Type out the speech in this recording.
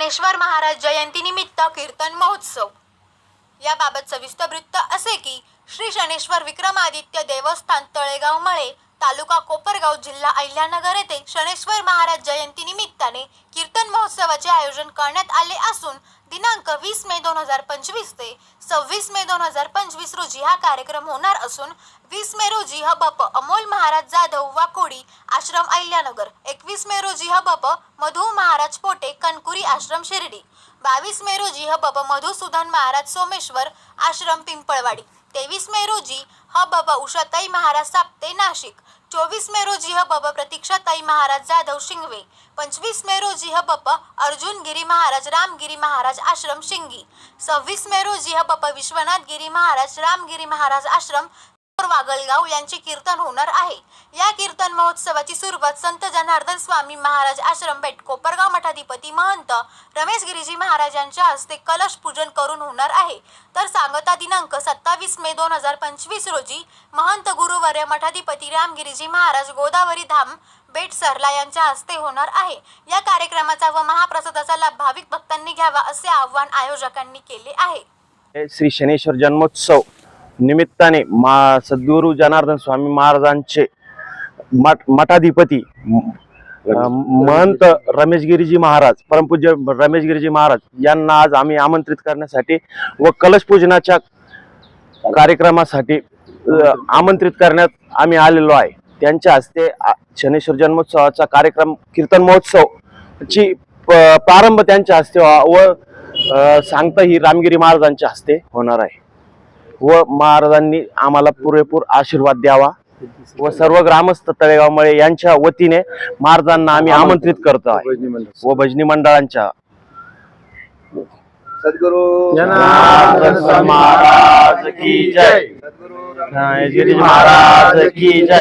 ज्ञानेश्वर महाराज जयंतीनिमित्त कीर्तन महोत्सव. याबाबत सविस्तर वृत्त असे की श्री शनेश्वर विक्रमादित्य देवस्थान तळेगाव मळे तालुका कोपरगाव जिल्हा अहिल्यानगर येथे शनेश्वर महाराज जयंती निमित्ताने कीर्तन महोत्सवाचे आयोजन करण्यात आले असून दिनांक वीस मे दोन हजार पंचवीस ते सव्वीस मे दोन हजार पंचवीस रोजी हा कार्यक्रम होणार असून वीस मे रोजी हबप अमोल महाराज जाधव वाकोडी आश्रम अहिल्यानगर एकवीस मे रोजी हबप मधु महाराज पोटे कनकुरी आश्रम शिर्डी बावीस मे रोजी हबप मधुसूदन महाराज सोमेश्वर आश्रम पिंपळवाडी. तेवीस मे रोजी हबप उषाताई महाराज साप्ते नाशिक. चोवीस मे रोजी ह बाबा प्रतीक्षाताई महाराज जाधव शिंगवे. पंचवीस मे रोजी ह बाबा अर्जुन गिरी महाराज रामगिरी महाराज आश्रम शिंगी. सव्वीस मे रोजी ह बाबा विश्वनाथ गिरी महाराज रामगिरी महाराज आश्रम वागलगाव यांचे कीर्तन होणार आहे. या कीर्तन महोत्सवाची सुरुवात संत जनार्दन स्वामी महाराज आश्रम बेट कोपरगाव मठाधिपती महंत रमेश गिरीजी महाराज यांच्या हस्ते कलश पूजन करून होणार आहे. तर सांगता दिनांक सत्तावीस मे दोन हजार पंचवीस रोजी महंत गुरुवर्य मठाधिपती रामगिरीजी महाराज गोदावरी धाम बेट सरला यांच्या हस्ते होणार आहे. या कार्यक्रमाचा व महाप्रसादाचा लाभ भाविक भक्तांनी घ्यावा असे आवाहन आयोजकांनी केले आहे. श्री शनेश्वर जन्मोत्सव. निमित्ताने मा सद्गुरू जनार्दन स्वामी महाराजांचे मठ मठाधिपती महंत रमेशगिरीजी महाराज परमपूज्य रमेशगिरीजी महाराज यांना आज आम्ही आमंत्रित करण्यासाठी व कलश पूजनाच्या कार्यक्रमासाठी आमंत्रित करण्यात आम्ही आलेलो आहे. त्यांच्या हस्ते शनेश्वर जन्मोत्सवाचा कार्यक्रम कीर्तन महोत्सव ची प्रारंभ त्यांच्या हस्ते व सांगता ही रामगिरी महाराजांच्या हस्ते होणार आहे. व महाराजांनी आम्हाला पुरेपूर आशीर्वाद द्यावा व सर्व ग्रामस्थ तळेगावमुळे यांच्या वतीने महाराजांना आम्ही आमंत्रित करतो आहे. व भजनी मंडळांच्या सद्गुरु महाराज की जय. महाराज की जय.